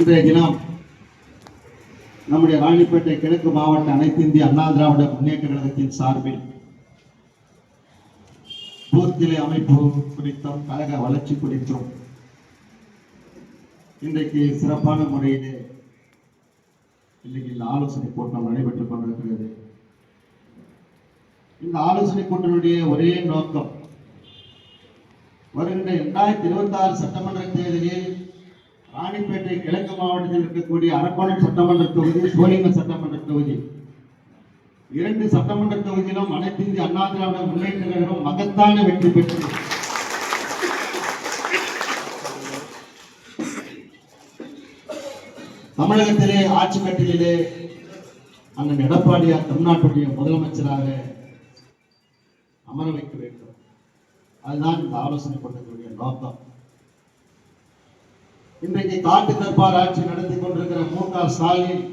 இன்றைய தினம் நம்முடைய ராணிப்பேட்டை கிழக்கு மாவட்ட அனைத்து இந்திய அண்ணா திராவிட முன்னேற்ற கழகத்தின் சார்பில் பூத்திலை அமைப்பு குறித்தும் கழக வளர்ச்சி குறித்தும் இன்றைக்கு சிறப்பான முறையிலே இன்றைக்கு இந்த ஆலோசனை கூட்டம் நடைபெற்றுக் கொண்டிருக்கிறது. இந்த ஆலோசனை கூட்டத்தினுடைய ஒரே நோக்கம் வருகின்ற இரண்டாயிரத்தி இருபத்தி ஆறு சட்டமன்ற தேர்தலில் ராணிப்பேட்டை கிழக்கு மாவட்டத்தில் இருக்கக்கூடிய அரக்கோணம் சட்டமன்ற தொகுதி சோழிங்க சட்டமன்ற தொகுதி. இரண்டு சட்டமன்ற தொகுதியிலும் அனைத்து இந்திய அண்ணா திராவிட முன்னேற்ற கழகம் மகத்தான வெற்றி பெற்று தமிழகத்திலே ஆட்சி கட்டிலே அண்ணன் எடப்பாடியார் தமிழ்நாட்டுடைய முதலமைச்சராக அமர வைக்க வேண்டும். அதுதான் இந்த ஆலோசனை பண்ணக்கூடிய நோக்கம். இன்றைக்கு காட்டு தற்பார் ஆட்சி நடத்தி கொண்டிருக்கிற மு க ஸ்டாலின்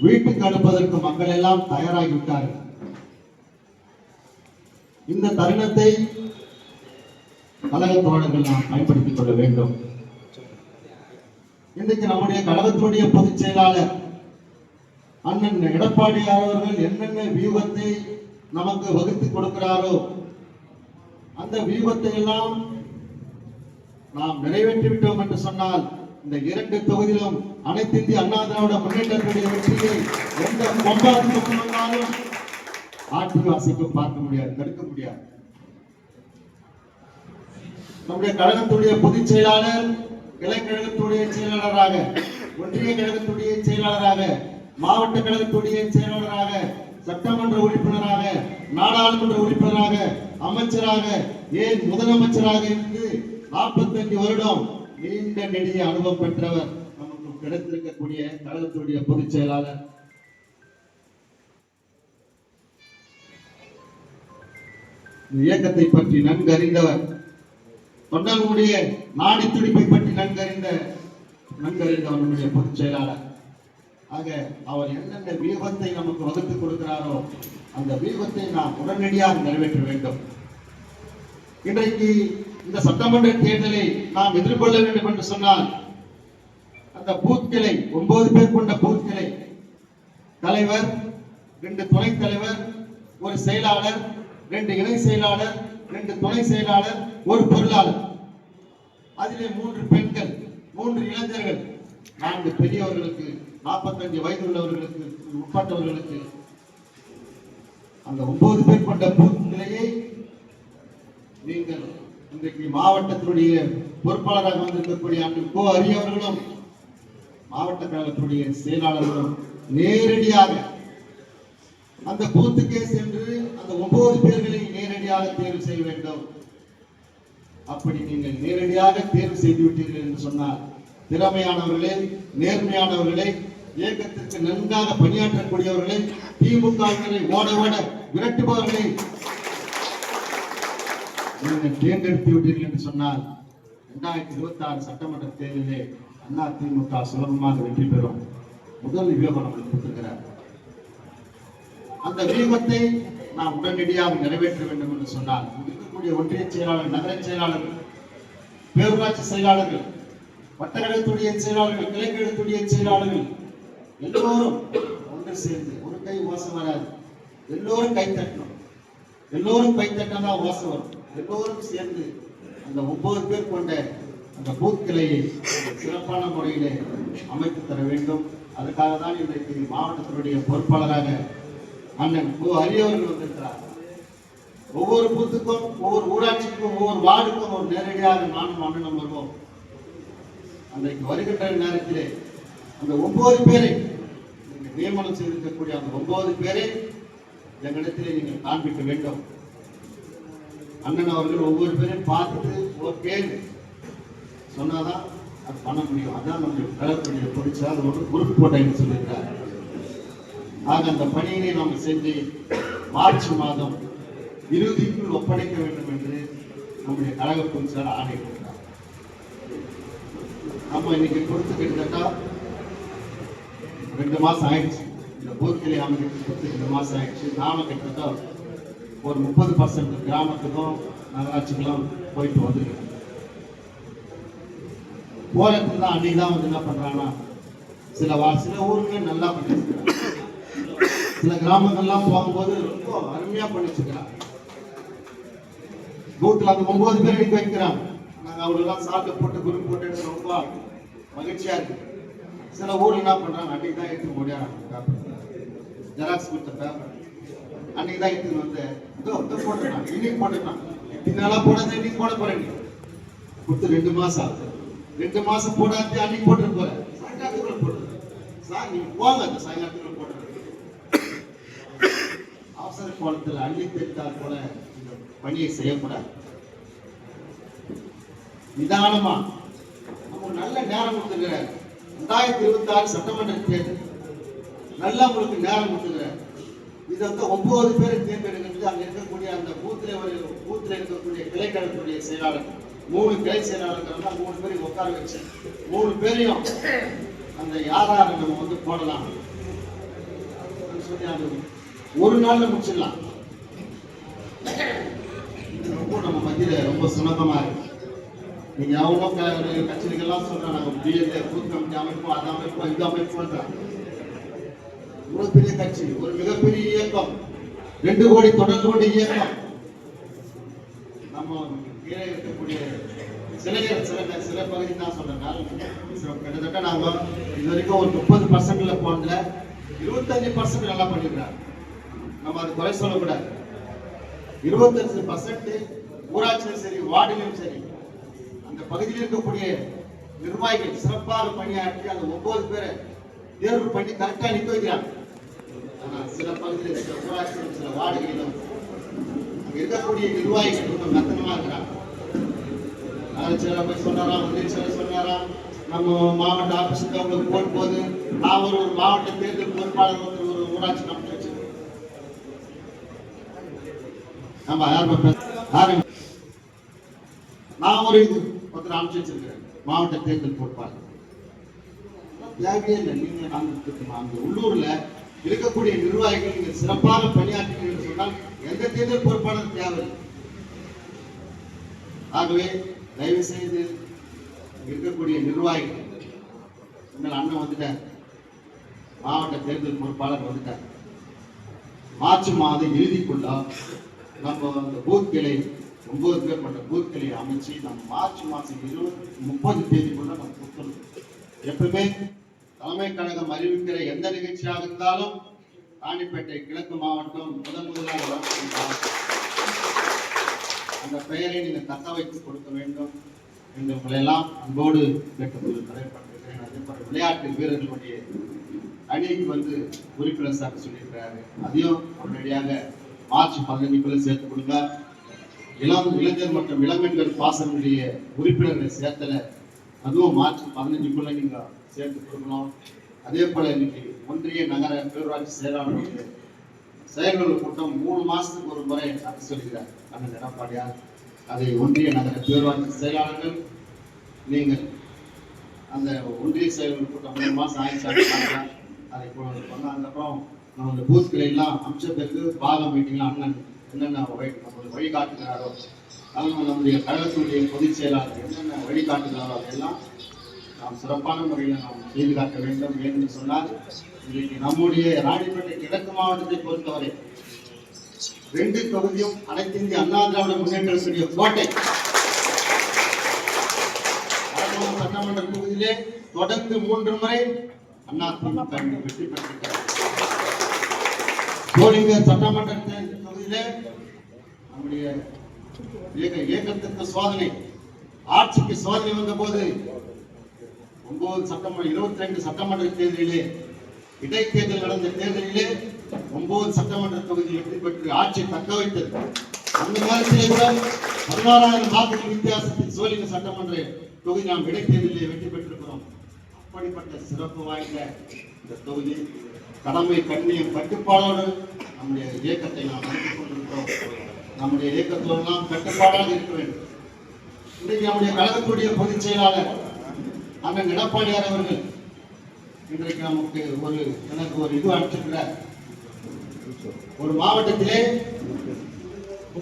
வீட்டுக்கு அனுப்பதற்கு மக்கள் எல்லாம் தயாராகிவிட்டார்கள். இந்த தருணத்தை கழக தோழர்கள் நாம் பயன்படுத்திக் கொள்ள வேண்டும். இன்றைக்கு நம்முடைய கழகத்தினுடைய பொதுச் செயலாளர் அண்ணன் எடப்பாடி அவர்கள் என்னென்ன வியூகத்தை நமக்கு வகுத்து கொடுக்கிறாரோ அந்த வியூகத்தை எல்லாம் நாம் நிறைவேற்றி விட்டோம் என்று சொன்னால் இந்த இரண்டு தொகுதியிலும் அனைத்து இந்திய அண்ணா திராவிட முன்னேற்றத்துடைய வெற்றியை எந்த கொம்பாதிக்கு வந்தாலும் ஆட்சி வாசிக்கும் பார்க்க முடியாது தடுக்க முடியாது. நம்முடைய கழகத்துடைய பொதுச் செயலாளர் கிளை கழகத்துடைய செயலாளராக ஒன்றிய கழகத்துடைய செயலாளராக மாவட்ட கழகத்துடைய செயலாளராக சட்டமன்ற உறுப்பினராக நாடாளுமன்ற உறுப்பினராக அமைச்சராக ஏன் முதலமைச்சராக இருந்து 45 வருடம் நீண்ட நெடிய அனுபவம் பெற்றவர் நமக்கு கிடைத்திருக்கக்கூடிய கழகத்துடைய பொதுச் செயலாளர். இயக்கத்தை பற்றி நன்கு அறிந்தவர் தொண்டர்களுடைய நாடி துடிப்பை பற்றி நன்கறிந்த நன்கறிந்தவனுடைய பொதுச் செயலாளர். ஆக அவர் என்னென்ன வியூகத்தை நமக்கு வகுத்து கொடுக்கிறாரோ அந்த வியூகத்தை நாம் உடனடியாக நிறைவேற்ற வேண்டும். இன்றைக்கு இந்த சட்டமன்ற தேர்தலை நாம் எதிர்கொள்ள வேண்டும் என்று சொன்னால் அந்த பூத் கிளை ஒன்பது பேர் கொண்ட பூத் கிளை தலைவர் ரெண்டு துணைத் தலைவர் ஒரு செயலாளர் ரெண்டு இணை செயலாளர் ரெண்டு துணை செயலாளர் ஒரு பொருளாளர். அதிலே மூன்று பெண்கள் மூன்று இளைஞர்கள் நான்கு பெரியவர்களுக்கு நாற்பத்தஞ்சு வயது உள்ளவர்களுக்கு உட்பட்டவர்களுக்கு அந்த ஒன்பது பேர் கொண்ட பூத் நிலையை நீங்கள் இன்றைக்கு மாவட்டத்தினுடைய பொறுப்பாளராக வந்திருக்கக்கூடிய அண்ணன் கோ ஹரி அவர்களும் மாவட்ட கழகத்துடைய செயலாளர்களும் நேரடியாக அந்த பூத்துக்கே சென்று அந்த ஒன்பது பேர்களை நேரடியாக தேர்வு செய்ய வேண்டும். அப்படி நீங்கள் நேரடியாக தேர்வு செய்து விட்டீர்கள் என்று சொன்னால் திறமையானவர்களே நேர்மையானவர்களே இயக்கத்திற்கு நன்றாக பணியாற்றக்கூடியவர்களே திமுகவினரை ஓட ஓட விரட்டுபவர்களை நீங்கள் தேர்ந்தெடுத்து விட்டீர்கள் என்று சொன்னால் இரண்டாயிரத்தி இருபத்தி ஆறு சட்டமன்ற தேர்தலிலே அண்ணா சுலபமாக வெற்றி பெறும். முதல் வியூகம் நம்மளுக்கு கொடுத்திருக்கிறார். அந்த வியூகத்தை நாம் உடனடியாக நிறைவேற்ற வேண்டும் என்று சொன்னால் இருக்கக்கூடிய ஒன்றிய செயலாளர் நகர செயலாளர்கள் பேரூராட்சி செயலாளர்கள் வட்டக்கழகத்துடைய செயலாளர்கள் கிளைக்கழகத்துடைய செயலாளர்கள் எல்லோரும் ஒன்று சேர்ந்து ஒரு கை ஓசம் வராது. எல்லோரும் கை தட்டணும். எல்லோரும் கை தட்டினா ஓசம் வரும். எல்லோரும் சேர்ந்து அந்த ஒன்பது பேர் கொண்ட அந்த பூத் கிளையை சிறப்பான முறையிலே அமைத்து தர வேண்டும். அதுக்காக தான் இன்றைக்கு மாவட்டத்தினுடைய பொறுப்பாளராக அண்ணன் ஓ அரியவர்கள் வந்திருக்கிறார். ஒவ்வொரு பூத்துக்கும் ஒவ்வொரு ஊராட்சிக்கும் ஒவ்வொரு வார்டுக்கும் ஒரு நேரடியாக நானும் அண்ணனும் வருவோம். அன்றைக்கு வருகின்ற நேரத்திலே அந்த ஒன்பது பேரை நீங்கள் நியமனம் செய்திருக்கக்கூடிய அந்த ஒன்பது பேரை எங்களிடத்திலே நீங்கள் காண்பிக்க வேண்டும். அண்ணன் அவர்கள் ஒவ்வொரு பேரையும் பார்த்துட்டு ஓகே சொன்னாதான் அது பண்ண முடியும். அதான் நம்மளுடைய கலக்கூடிய பொறிச்சா அது ஒரு குரூப் போட்டேன்னு சொல்லியிருக்காரு. ஆக அந்த பணியினை நாம் செஞ்சு மார்ச் மாதம் இறுதிக்குள் ஒப்படைக்க வேண்டும் என்று நம்முடைய கழக பொதுச்சார் ஆணையிட்டிருக்கிறார் நம்ம இன்னைக்கு கொடுத்து கிட்டத்தட்ட ரெண்டு மாசம் ஆயிடுச்சு. இந்த போர்க்கிளை அமைக்கிறது கொடுத்து ரெண்டு மாசம் ஆயிடுச்சு. நானும் கிட்டத்தட்ட ஒரு முப்பது பர்சன்ட் கிராமத்துக்கும் நகராட்சிக்கெல்லாம் போயிட்டு வந்துருக்கேன் போராட்டத்தில் தான் அன்னைக்கு தான் வந்து என்ன பண்றாங்கன்னா சில வா சில ஊருங்களே நல்லா பண்ணிருக்கிறாங்க சில கிராமங்கள்லாம் போகும்போது ரொம்ப அருமையா பண்ணிச்சிருக்கிறாங்க நூற்றுல அந்த ஒன்பது பேர் எடுக்க வைக்கிறாங்க. நாங்க அவங்களெல்லாம் சாப்பிட்டு போட்டு குரூப் போட்டு எடுத்து ரொம்ப மகிழ்ச்சியா இருக்கு. சில ஊர்ல என்ன பண்றாங்க அன்னைக்கு தான் எடுத்து முடியாது ஜெராக்ஸ் கொடுத்த பேப்பர் அன்னைக்கு தான் எடுத்துன்னு வந்து. இதோ இதோ போட்டுட்டான் இன்னைக்கு போட்டுட்டான் நாளாக போடாத இன்னைக்கு போட போறேன். கொடுத்து ரெண்டு மாசம் ஆகுது. ரெண்டு மாசம் போடாது அன்னைக்கு போட்டு போறேன் சாயங்காலத்துக்குள்ள போடுறது. சார் நீங்க போங்க. அந்த சாயங்காலத்துக்குள்ள போடுறது. அவசர கோலத்தில் அள்ளி தெரிந்தால் போல இந்த பணியை செய்யக்கூடாது. நிதானமா. நம்ம நல்ல நேரம் கொடுத்துக்கிற ரெண்டாயிரத்தி இருபத்தி ஆறு சட்டமன்ற தேர்தல். நல்லா உங்களுக்கு நேரம் கொடுத்துக்கிற இதை வந்து ஒன்பது பேர் தேர்ந்தெடுக்கிறது அங்கே இருக்கக்கூடிய அந்த பூத்தில் ஒரு பூத்தில் இருக்கக்கூடிய கிளைக்கழகத்துடைய செயலாளர் மூணு கிளை செயலாளர்கள் மூணு பேரையும் உட்கார வச்சு மூணு பேரையும் அந்த யாராரு நம்ம வந்து போடலாம். சொல்லி ஒரு நாள்ல முடிச்சிடலாம். இது ரொம்ப நம்ம மத்தியில ரொம்ப சுலபமா இருக்கு. நீங்க எவ்வளோ கட்சிகளுக்கெல்லாம் சொல்றாங்க நாங்க பிஎல்ஏ பூத் கமிட்டி அமைப்போம் அது அமைப்போம் இந்த அமைப்போம்ன்றாங்க இவ்வளவு பெரிய கட்சி ஒரு மிகப்பெரிய இயக்கம் ரெண்டு கோடி தொடர்பு கொண்ட இயக்கம். நம்ம கீழே இருக்கக்கூடிய சில சில சில பகுதி தான் சொல்றேன் கிட்டத்தட்ட நாங்க இது வரைக்கும் ஒரு முப்பது பர்சன்ட்ல போனதுல இருபத்தஞ்சு பர்சன்ட் நல்லா பண்ணிருக்கிறாங்க நம்ம அது குறை சொல்லக்கூடாது. இருபத்தஞ்சு பர்சன்ட் ஊராட்சியும் சரி வார்டிலும் சரி அந்த பகுதியில் இருக்கக்கூடிய நிர்வாகிகள் சிறப்பாக பணியாற்றி அந்த ஒன்பது பேரை தேர்வு பண்ணி கரெக்டாக நிற்க வைக்கிறாங்க. சில பகுதியில் சில ஊராட்சிகளும் சில வார்டுகளிலும் அங்கே இருக்கக்கூடிய நிர்வாகிகள் ரொம்ப மெத்தனமா இருக்கிறாங்க சில போய் சொன்னாராம் வந்து சில சொன்னாராம் நம்ம மாவட்ட ஆபீஸுக்கு அவங்களுக்கு போகும்போது நான் ஒரு ஒரு மாவட்ட தேர்தல் பொறுப்பாளர் வந்து ஒரு ஊராட்சி கமிட்டி வச்சிருக்கேன் நம்ம யாரும் பேச நான் ஒரு இது ஒருத்தர் அமைச்சு வச்சிருக்கிறேன் மாவட்ட தேர்தல் பொறுப்பாளர் தேவையே இல்லை நீங்க அந்த உள்ளூர்ல இருக்கக்கூடிய நிர்வாகிகள் நீங்கள் சிறப்பாக பணியாற்றுகிறீர்கள் சொன்னால் எந்த தேர்தல் பொறுப்பாளர் தேவை ஆகவே தயவு செய்து இருக்கக்கூடிய நிர்வாகிகள் உங்கள் அண்ணன் வந்துட்டார். மாவட்ட தேர்தல் பொறுப்பாளர் வந்துட்டார். மார்ச் மாதம் இறுதிக்குள்ள நம்ம அந்த பூத் கிளை ஒன்பது பேர் கொண்ட பூத் அமைச்சு நம்ம மார்ச் மாதம் இருபது முப்பது தேதிக்குள்ள நம்ம கொடுத்துருவோம் எப்பவுமே தலைமை கழகம் அறிவிக்கிற எந்த நிகழ்ச்சியாக இருந்தாலும் ராணிப்பேட்டை கிழக்கு மாவட்டம் முதன் முதலாக அந்த பெயரை நீங்கள் தக்க வைத்து கொடுக்க வேண்டும் என்று உங்களை எல்லாம் அன்போடு கேட்டுக்கொள்ள தலைப்பட்டிருக்கிறேன் அதே போல விளையாட்டு வீரர்களுடைய அணிக்கு வந்து உறுப்பினர் சார் சொல்லியிருக்கிறாரு. அதையும் உடனடியாக மார்ச் பதினஞ்சுக்குள்ள சேர்த்து கொடுங்க. இளம் இளைஞர் மற்றும் இளம்பெண்கள் பாசனுடைய உறுப்பினர்களை சேர்த்தல அதுவும் மார்ச் பதினஞ்சுக்குள்ள நீங்க சேர்த்து கொடுக்கணும் அதே போல இன்னைக்கு ஒன்றிய நகர பேரூராட்சி செயலாளர்களுக்கு செயல்கள் கூட்டம் மூணு மாசத்துக்கு ஒரு முறை நடத்த சொல்கிறார். அண்ணன் எடப்பாடியார் அதை ஒன்றிய நகர பேரூராட்சி செயலாளர்கள் நீங்கள் அந்த ஒன்றிய செயல்கள் கூட்டம் மூணு மாசம் ஆயிடுச்சு அதை கொண்டு அதுக்கப்புறம் நம்ம இந்த பூத்களை எல்லாம் அம்ச பிறகு பாக அண்ணன் என்னென்ன வழி நம்மளுக்கு வழிகாட்டுகிறாரோ அதனால் நம்முடைய கழகத்துடைய பொதுச் செயலாளர் என்னென்ன வழிகாட்டுகிறாரோ அதெல்லாம் நாம் சிறப்பான முறையில் நாம் செய்து காட்ட வேண்டும். என்று சொன்னால் இன்றைக்கு நம்முடைய ராணிப்பேட்டை கிழக்கு மாவட்டத்தை பொறுத்தவரை ரெண்டு தொகுதியும் அனைத்து இந்திய அண்ணா திராவிட முன்னேற்றத்துடைய கோட்டை. சட்டமன்ற தொகுதியிலே தொடர்ந்து மூன்று முறை அண்ணா திமுக வெற்றி பெற்றிருக்கிறார் சோழிங்க சட்டமன்ற தொகுதியிலே நம்முடைய இயக்கத்திற்கு சோதனை ஆட்சிக்கு சோதனை வந்த போது ஒன்பது சட்டமன்ற இருபத்தி ரெண்டு சட்டமன்ற தேர்தலிலே இடைத்தேர்தல் நடந்த தேர்தலிலே ஒன்பது சட்டமன்ற தொகுதியில் வெற்றி பெற்று ஆட்சியை தக்க வைத்தது. அந்த நேரத்திலே கூட பதினாறாயிரம் வாக்குகள் வித்தியாசத்தில் சோழிங்க சட்டமன்ற தொகுதி நாம் இடைத்தேர்தலிலே வெற்றி பெற்றிருக்கிறோம். அப்படிப்பட்ட சிறப்பு வாய்ந்த இந்த தொகுதி கடமை கண்ணியம் கட்டுப்பாடோடு நம்முடைய இயக்கத்தை நாம் நடத்திக் கொண்டிருக்கிறோம். நம்முடைய இயக்கத்தோடு நாம் கட்டுப்பாடாக இருக்க வேண்டும். இன்றைக்கு நம்முடைய கழகத்துடைய பொதுச் செயலாளர் அண்ணன் எடப்பாடியார் அவர்கள் இன்றைக்கு நமக்கு ஒரு எனக்கு ஒரு இது அனுப்பிச்சிருக்கிறார். ஒரு மாவட்டத்திலே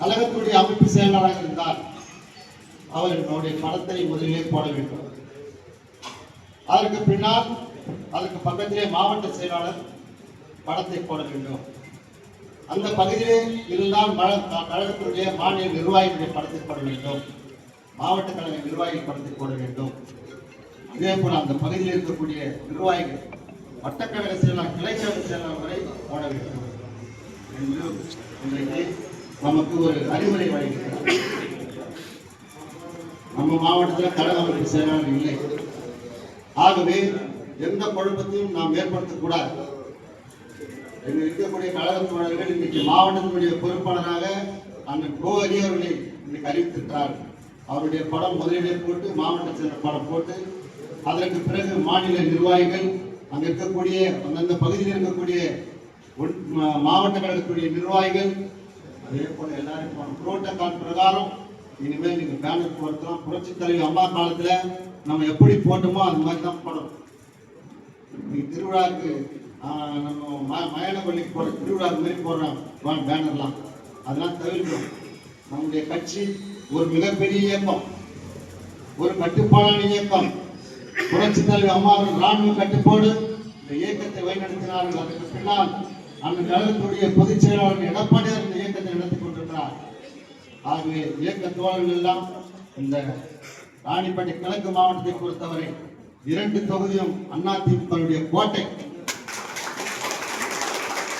கழகத்துடைய அமைப்பு செயலாளராக இருந்தால் அவர் என்னுடைய படத்தை முதலிலே போட வேண்டும். அதற்கு பின்னால் அதற்கு பக்கத்திலே மாவட்ட செயலாளர் படத்தை போட வேண்டும். அந்த பகுதியிலே இருந்தால் மழ- கழகத்தினுடைய மாநில நிர்வாகிகளுடைய படத்தை போட வேண்டும். மாவட்ட கழக நிர்வாகி படத்தை போட வேண்டும். இதே போல அந்த பகுதியில் இருக்கக்கூடிய நிர்வாகிகள் வட்டக்கழக செயலாளர் கிளை செயலாளர் வரை ஓட வேண்டும் என்று இன்றைக்கு நமக்கு ஒரு அறிவுரை வழங்குகிறார் நம்ம மாவட்டத்தில் கழக அமைப்பு செயலாளர் இல்லை. ஆகவே எந்த குழப்பத்தையும் நாம் ஏற்படுத்தக்கூடாது எங்கள் இருக்கக்கூடிய கழக தோழர்கள் இன்னைக்கு மாவட்டத்தினுடைய பொறுப்பாளராக அண்ணன் கோ ஹரி அவர்களை இன்னைக்கு அறிவித்திருக்கிறார். அவருடைய படம் முதலிலே போட்டு மாவட்ட படம் போட்டு அதற்கு பிறகு மாநில நிர்வாகிகள் அங்கே இருக்கக்கூடிய அந்தந்த பகுதியில் இருக்கக்கூடிய மாவட்டங்கள் இருக்கக்கூடிய நிர்வாகிகள் அதே போல எல்லாரும் புரோட்டோகால் பிரகாரம் இனிமேல் நீங்கள் பேனர் போடுறதுலாம் புரட்சி தலைவி அம்மா காலத்தில் நம்ம எப்படி போட்டோமோ அது மாதிரி தான் போடணும். இன்னைக்கு திருவிழாவுக்கு நம்ம ம- மயானப்பள்ளிக்கு போகிற திருவிழாவுக்கு திருவிழாக்கு மாதிரி போடுறோம் பேனர்லாம். அதெல்லாம் தவிர்க்கணும். நம்முடைய கட்சி ஒரு மிகப்பெரிய இயக்கம். ஒரு கட்டுப்பாடான இயக்கம். புரட்சி தலைவி அம்மாவின் ராணுவ கட்டுப்பாடு. இந்த இயக்கத்தை வழிநடத்தினார்கள். அதற்கு பின்னால் அந்த கழகத்துடைய பொதுச் செயலாளர் எடப்பாடியார் இந்த இயக்கத்தை நடத்தி கொண்டிருக்கிறார். ஆகவே இயக்க தோழர்கள் எல்லாம் இந்த ராணிப்பேட்டை கிழக்கு மாவட்டத்தை பொறுத்தவரை இரண்டு தொகுதியும் அதிமுகவுடைய கோட்டை.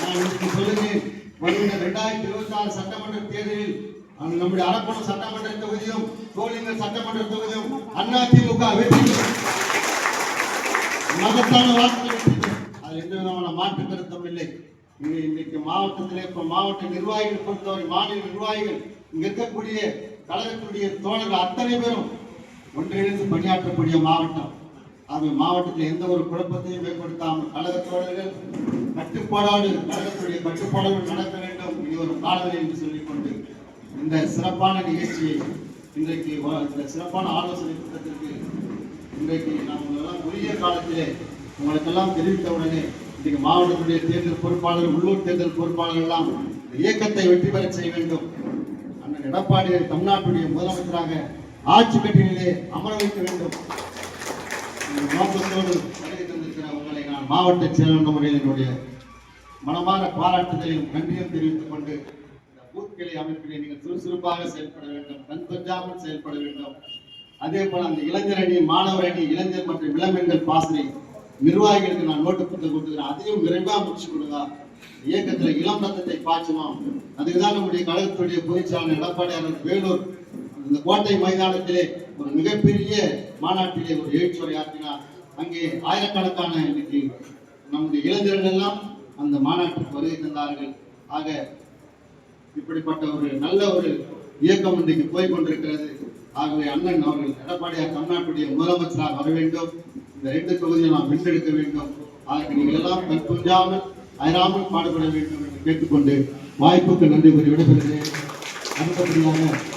நான் இன்னைக்கு சொல்லுகிறேன் வருகிற இரண்டாயிரத்தி இருபத்தி ஆறு சட்டமன்ற தேர்தலில் நம்முடைய அரப்பணம் சட்டமன்ற தொகுதியும் சோழிங்கர் சட்டமன்ற தொகுதியும் அதிமுக வெற்றி மகத்தான வாக்குகள் அதில் எந்த விதமான மாற்று கருத்தும் இல்லை. இங்க இன்னைக்கு மாவட்டத்திலே இப்ப மாவட்ட நிர்வாகிகள் பொறுத்தவரை மாநில நிர்வாகிகள் இங்க இருக்கக்கூடிய கழகத்துடைய தோழர்கள் அத்தனை பேரும் ஒன்றிணைந்து பணியாற்றக்கூடிய மாவட்டம். அது மாவட்டத்தில் எந்த ஒரு குழப்பத்தையும் ஏற்படுத்தாமல் கழக தோழர்கள் கட்டுப்பாடோடு கழகத்துடைய கட்டுப்பாடோடு நடக்க வேண்டும். இது ஒரு காலநிலை என்று சொல்லிக்கொண்டு இந்த சிறப்பான நிகழ்ச்சியை இன்றைக்கு இந்த சிறப்பான ஆலோசனை கூட்டத்திற்கு இன்றைக்கு நாம் உங்களெல்லாம் உரிய காலத்திலே உங்களுக்கெல்லாம் தெரிவித்த உடனே இன்றைக்கு மாவட்டத்துடைய தேர்தல் பொறுப்பாளர் உள்ளூர் தேர்தல் பொறுப்பாளர் எல்லாம் இயக்கத்தை வெற்றி பெற செய்ய வேண்டும். அண்ணன் எடப்பாடி தமிழ்நாட்டுடைய முதலமைச்சராக ஆட்சி கட்டிலே அமர வைக்க வேண்டும். நோக்கத்தோடு வருகை தந்திருக்கிற உங்களை நான் மாவட்ட செயலாளர் முறையில் என்னுடைய மனமான பாராட்டுதலையும் நன்றியும் தெரிவித்துக் கொண்டு இந்த அமைப்பிலே நீங்கள் சுறுசுறுப்பாக செயல்பட வேண்டும் கண் செயல்பட வேண்டும். அதே போல அந்த இளைஞர் அணி மாணவர் அணி இளைஞர் மற்றும் இளம்பெண்கள் பாசறை நிர்வாகிகளுக்கு நான் நோட்டு புத்தகம் கொடுத்துக்கிறேன். அதையும் விரைவா முடிச்சு கொடுங்க. இயக்கத்துல இளம் ரத்தத்தை பாய்ச்சணும் அதுக்குதான் நம்முடைய கழகத்துடைய பொதுச்செயலாளர் எடப்பாடியார் வேலூர் இந்த கோட்டை மைதானத்திலே ஒரு மிகப்பெரிய மாநாட்டிலே ஒரு எழுச்சுரை ஆற்றினார். அங்கே ஆயிரக்கணக்கான இன்னைக்கு நம்முடைய இளைஞர்கள் எல்லாம் அந்த மாநாட்டுக்கு வருகை தந்தார்கள். ஆக இப்படிப்பட்ட ஒரு நல்ல ஒரு இயக்கம் இன்றைக்கு போய் கொண்டிருக்கிறது ஆகவே அண்ணன் அவர்கள் எடப்பாடியார் தமிழ்நாட்டுடைய முதலமைச்சராக வர வேண்டும். இந்த ரெண்டு தொகுதியை நாம் வென்றெடுக்க வேண்டும். அதற்கு நீங்கள் எல்லாம் கற்புஞ்சாமல் அயராமல் பாடுபட வேண்டும் என்று கேட்டுக்கொண்டு வாய்ப்புக்கு நன்றி கூறி விடைபெறுகிறேன். அடுத்தபடியாக